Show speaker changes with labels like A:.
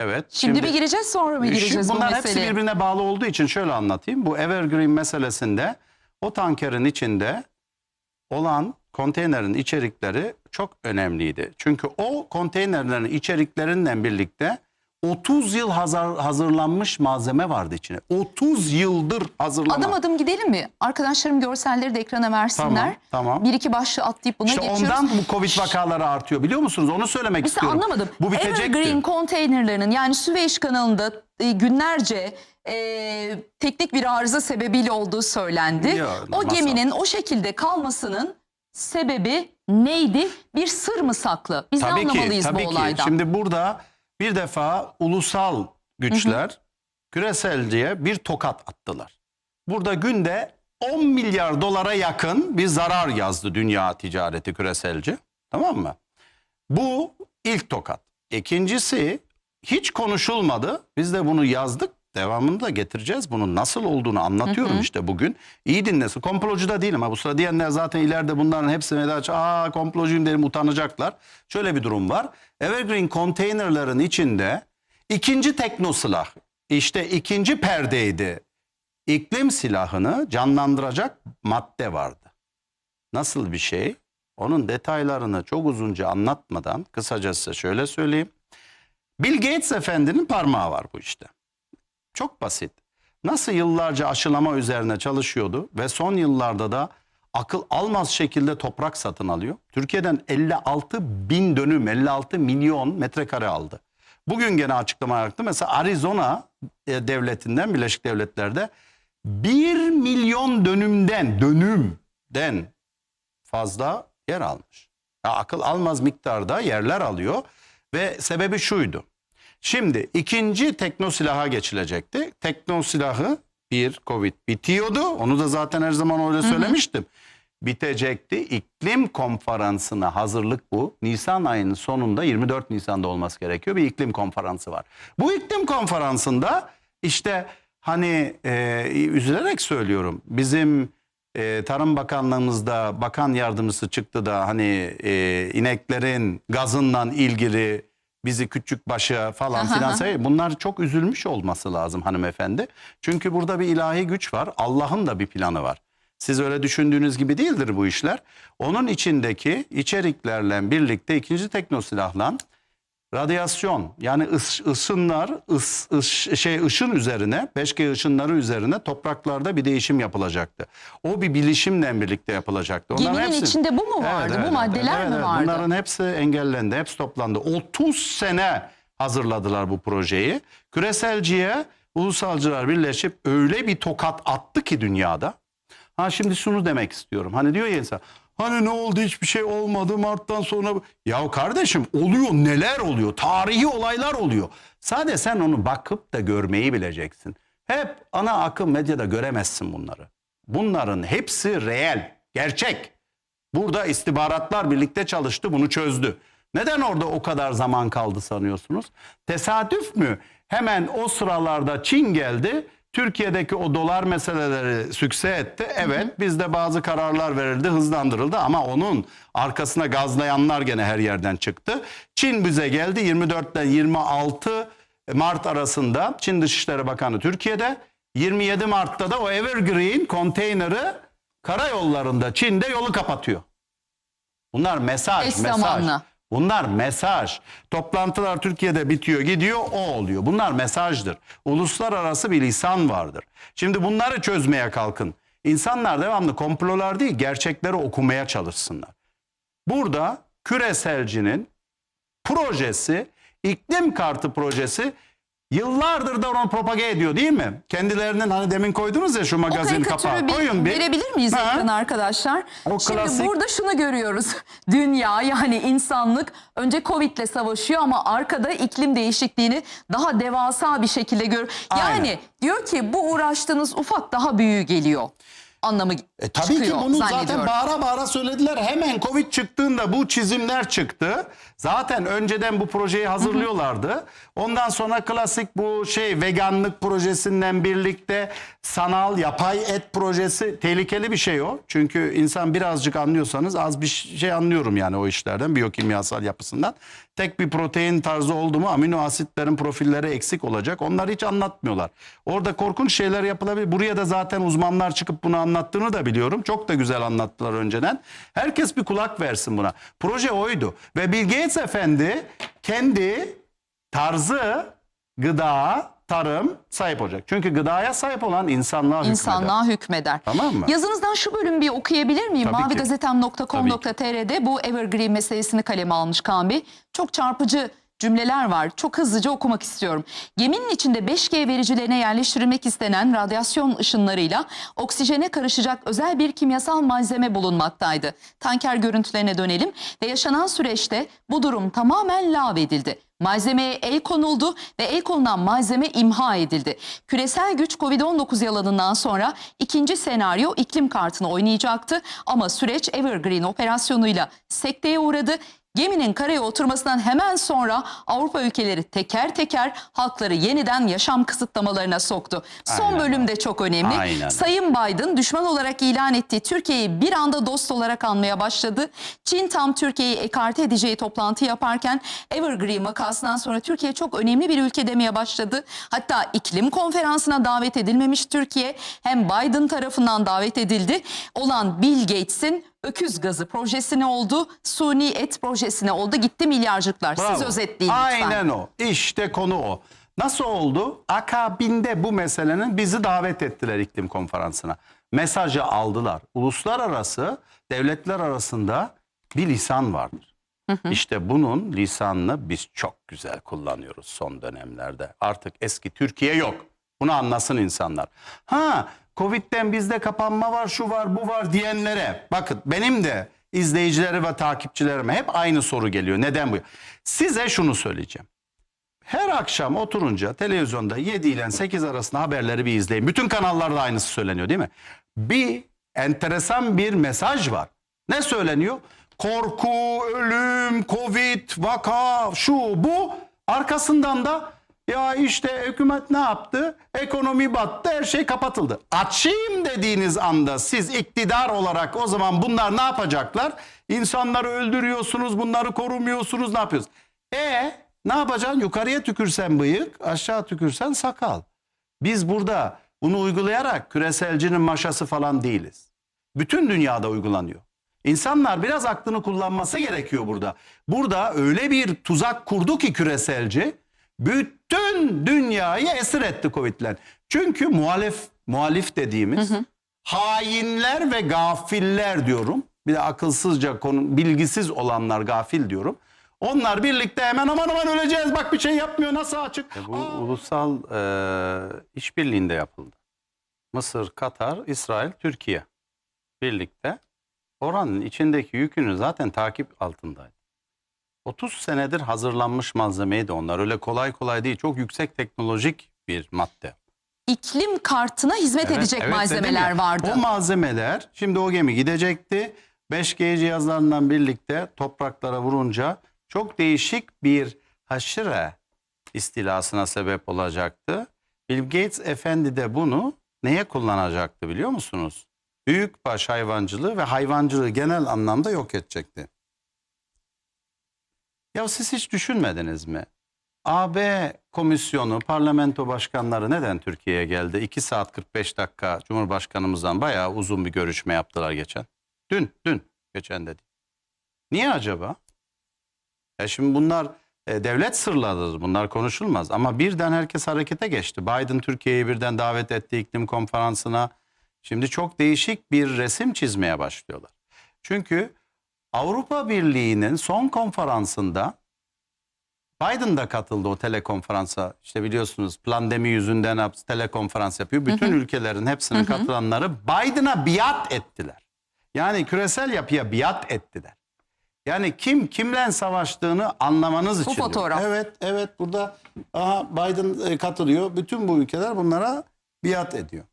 A: Evet.
B: Şimdi, mi gireceğiz sonra mı gireceğiz bu
A: bunlar hepsi
B: meseleye?
A: birbirine bağlı olduğu için şöyle anlatayım. Bu Evergreen meselesinde o tankerin içinde olan konteynerin içerikleri çok önemliydi. Çünkü o konteynerlerin içeriklerinden birlikte 30 yıl hazır, hazırlanmış malzeme vardı içine. 30 yıldır hazırlama.
B: Adım adım gidelim mi? Arkadaşlarım görselleri de ekrana versinler.
A: Tamam, tamam.
B: Bir iki başlığı atlayıp buna
A: İşte
B: geçiyoruz.
A: ondan bu Covid vakaları artıyor biliyor musunuz? Onu söylemek
B: Mesela
A: istiyorum.
B: anlamadım.
A: Bu bitecekti.
B: Evergreen konteynerlarının yani Süveyş kanalında e, günlerce e, teknik bir arıza sebebiyle olduğu söylendi.
A: Ya,
B: o
A: masal.
B: geminin o şekilde kalmasının sebebi neydi? Bir sır mı saklı? Biz ne
A: Tabii ki,
B: anlamalıyız
A: tabii
B: bu
A: ki.
B: olaydan?
A: Şimdi burada bir defa ulusal güçler küreselciye bir tokat attılar. Burada günde 10 milyar dolara yakın bir zarar yazdı dünya ticareti küreselci. Tamam mı? Bu ilk tokat. İkincisi hiç konuşulmadı. Biz de bunu yazdık. Devamını da getireceğiz. Bunun nasıl olduğunu anlatıyorum işte bugün. İyi dinlesin. Komplocu da değilim. Ha. Bu sıra diyenler zaten ileride bunların hepsi veda aa komplocuyum derim utanacaklar. Şöyle bir durum var. Evergreen konteynerların içinde ikinci tekno silah. işte ikinci perdeydi. İklim silahını canlandıracak madde vardı. Nasıl bir şey? Onun detaylarını çok uzunca anlatmadan kısacası şöyle söyleyeyim. Bill Gates efendinin parmağı var bu işte. Çok basit. Nasıl yıllarca aşılama üzerine çalışıyordu ve son yıllarda da akıl almaz şekilde toprak satın alıyor. Türkiye'den 56 bin dönüm, 56 milyon metrekare aldı. Bugün gene açıklama yaptı. Mesela Arizona e, devletinden, Birleşik Devletler'de 1 milyon dönümden, dönümden fazla yer almış. Ya akıl almaz miktarda yerler alıyor ve sebebi şuydu. Şimdi ikinci tekno silaha geçilecekti. Tekno silahı bir Covid bitiyordu. Onu da zaten her zaman öyle söylemiştim. Bitecekti. İklim konferansına hazırlık bu. Nisan ayının sonunda 24 Nisan'da olması gerekiyor. Bir iklim konferansı var. Bu iklim konferansında işte hani e, üzülerek söylüyorum. Bizim e, Tarım Bakanlığımızda bakan yardımcısı çıktı da hani e, ineklerin gazından ilgili bizi küçük başa falan filan say- bunlar çok üzülmüş olması lazım hanımefendi. Çünkü burada bir ilahi güç var. Allah'ın da bir planı var. Siz öyle düşündüğünüz gibi değildir bu işler. Onun içindeki içeriklerle birlikte ikinci teknosilahla radyasyon yani ıs, ısınlar ıs, ıs- şey ışın üzerine 5G ışınları üzerine topraklarda bir değişim yapılacaktı. O bir bilişimle birlikte yapılacaktı. Onların
B: Geminin
A: hepsi-
B: içinde bu mu vardı? bu maddeler mi vardı?
A: Bunların hepsi engellendi, hepsi toplandı. 30 sene hazırladılar bu projeyi. Küreselciye ulusalcılar birleşip öyle bir tokat attı ki dünyada. Ha şimdi şunu demek istiyorum. Hani diyor ya insan hani ne oldu hiçbir şey olmadı Mart'tan sonra. Ya kardeşim oluyor neler oluyor? Tarihi olaylar oluyor. Sadece sen onu bakıp da görmeyi bileceksin. Hep ana akım medyada göremezsin bunları. Bunların hepsi reel, gerçek. Burada istihbaratlar birlikte çalıştı bunu çözdü. Neden orada o kadar zaman kaldı sanıyorsunuz? Tesadüf mü? Hemen o sıralarda Çin geldi. Türkiye'deki o dolar meseleleri sükse etti. Evet bizde bazı kararlar verildi, hızlandırıldı ama onun arkasına gazlayanlar gene her yerden çıktı. Çin bize geldi 24 ile 26 Mart arasında Çin Dışişleri Bakanı Türkiye'de 27 Mart'ta da o Evergreen konteyneri karayollarında Çin'de yolu kapatıyor. Bunlar mesaj,
B: Eş
A: mesaj.
B: zamanlı.
A: Bunlar mesaj. Toplantılar Türkiye'de bitiyor, gidiyor, o oluyor. Bunlar mesajdır. Uluslararası bir lisan vardır. Şimdi bunları çözmeye kalkın. İnsanlar devamlı komplolar değil, gerçekleri okumaya çalışsınlar. Burada küreselcinin projesi, iklim kartı projesi yıllardır da onu propage ediyor değil mi? Kendilerinin hani demin koydunuz ya şu magazin kapağı.
B: bir
A: Koyun bir.
B: verebilir miyiz ekrana arkadaşlar?
A: O
B: Şimdi
A: klasik-
B: burada şunu görüyoruz. Dünya yani insanlık önce Covid'le savaşıyor ama arkada iklim değişikliğini daha devasa bir şekilde gör.
A: Aynen.
B: Yani diyor ki bu uğraştığınız ufak daha büyüğü geliyor anlamı
A: E tabii
B: çıkıyor
A: ki bunu zaten
B: zannediyorum.
A: bağıra bağıra söylediler. Hemen Covid çıktığında bu çizimler çıktı. Zaten önceden bu projeyi hazırlıyorlardı. Ondan sonra klasik bu şey veganlık projesinden birlikte sanal yapay et projesi tehlikeli bir şey o. Çünkü insan birazcık anlıyorsanız az bir şey anlıyorum yani o işlerden biyokimyasal yapısından. Tek bir protein tarzı oldu mu amino asitlerin profilleri eksik olacak. Onları hiç anlatmıyorlar. Orada korkunç şeyler yapılabilir. Buraya da zaten uzmanlar çıkıp bunu anlattığını da biliyorum. Çok da güzel anlattılar önceden. Herkes bir kulak versin buna. Proje oydu. Ve Bill Gates efendi kendi tarzı gıda, tarım sahip olacak. Çünkü gıdaya sahip olan insanlığa hükmeder.
B: İnsanlığa hükmeder.
A: Tamam mı?
B: Yazınızdan şu bölümü bir okuyabilir miyim? Mavigazetem.com.tr'de bu Evergreen meselesini kaleme almış Kaan Bey. Çok çarpıcı cümleler var. Çok hızlıca okumak istiyorum. Geminin içinde 5G vericilerine yerleştirilmek istenen radyasyon ışınlarıyla oksijene karışacak özel bir kimyasal malzeme bulunmaktaydı. Tanker görüntülerine dönelim ve yaşanan süreçte bu durum tamamen lağvedildi. Malzemeye el konuldu ve el konulan malzeme imha edildi. Küresel güç Covid-19 yalanından sonra ikinci senaryo iklim kartını oynayacaktı ama süreç Evergreen operasyonuyla sekteye uğradı. Geminin karaya oturmasından hemen sonra Avrupa ülkeleri teker teker halkları yeniden yaşam kısıtlamalarına soktu. Son
A: Aynen.
B: bölüm de çok önemli.
A: Aynen.
B: Sayın Biden düşman olarak ilan ettiği Türkiye'yi bir anda dost olarak anmaya başladı. Çin tam Türkiye'yi ekarte edeceği toplantı yaparken Evergreen vakasından sonra Türkiye çok önemli bir ülke demeye başladı. Hatta iklim konferansına davet edilmemiş Türkiye hem Biden tarafından davet edildi. Olan Bill Gates'in öküz gazı projesine oldu, suni et projesine oldu. Gitti milyarcıklar. Siz
A: Bravo.
B: özetleyin lütfen.
A: Aynen o. İşte konu o. Nasıl oldu? Akabinde bu meselenin bizi davet ettiler iklim konferansına. Mesajı aldılar. Uluslararası devletler arasında bir lisan vardır. İşte bunun lisanını biz çok güzel kullanıyoruz son dönemlerde. Artık eski Türkiye yok. Bunu anlasın insanlar. Ha Covid'den bizde kapanma var, şu var, bu var diyenlere bakın benim de izleyicileri ve takipçilerime hep aynı soru geliyor. Neden bu? Size şunu söyleyeceğim. Her akşam oturunca televizyonda 7 ile 8 arasında haberleri bir izleyin. Bütün kanallarda aynısı söyleniyor değil mi? Bir enteresan bir mesaj var. Ne söyleniyor? Korku, ölüm, covid, vaka, şu bu. Arkasından da ya işte hükümet ne yaptı? Ekonomi battı, her şey kapatıldı. Açayım dediğiniz anda siz iktidar olarak o zaman bunlar ne yapacaklar? İnsanları öldürüyorsunuz, bunları korumuyorsunuz, ne yapıyorsunuz? E ne yapacaksın? Yukarıya tükürsen bıyık, aşağı tükürsen sakal. Biz burada bunu uygulayarak küreselcinin maşası falan değiliz. Bütün dünyada uygulanıyor. İnsanlar biraz aklını kullanması gerekiyor burada. Burada öyle bir tuzak kurdu ki küreselci bütün dünyayı esir etti Covid'ler. Çünkü muhalif muhalif dediğimiz hainler ve gafiller diyorum. Bir de akılsızca konu bilgisiz olanlar gafil diyorum. Onlar birlikte hemen aman aman öleceğiz bak bir şey yapmıyor nasıl açık.
C: E, Bu ulusal e, işbirliğinde yapıldı. Mısır, Katar, İsrail, Türkiye birlikte oranın içindeki yükünü zaten takip altındaydı. 30 senedir hazırlanmış malzemeydi onlar. Öyle kolay kolay değil. Çok yüksek teknolojik bir madde.
B: İklim kartına hizmet
A: Evet,
B: edecek
A: evet
B: malzemeler
A: dedim ya,
B: vardı.
A: O malzemeler şimdi o gemi gidecekti. 5G cihazlarından birlikte topraklara vurunca çok değişik bir haşire istilasına sebep olacaktı. Bill Gates efendi de bunu neye kullanacaktı biliyor musunuz? Büyükbaş hayvancılığı ve hayvancılığı genel anlamda yok edecekti. Ya siz hiç düşünmediniz mi? AB komisyonu, parlamento başkanları neden Türkiye'ye geldi? 2 saat 45 dakika Cumhurbaşkanımızdan bayağı uzun bir görüşme yaptılar geçen. Dün, dün, geçen dedi. Niye acaba? Ya şimdi bunlar e, devlet sırlarıdır. Bunlar konuşulmaz. Ama birden herkes harekete geçti. Biden Türkiye'yi birden davet etti iklim konferansına. Şimdi çok değişik bir resim çizmeye başlıyorlar. Çünkü Avrupa Birliği'nin son konferansında Biden da katıldı o telekonferansa. İşte biliyorsunuz pandemi yüzünden telekonferans yapıyor. Bütün ülkelerin hepsinin katılanları Biden'a biat ettiler. Yani küresel yapıya biat ettiler. Yani kim kimle savaştığını anlamanız için. diyor.
B: fotoğraf.
A: Evet, evet burada aha Biden e, katılıyor. Bütün bu ülkeler bunlara biat ediyor.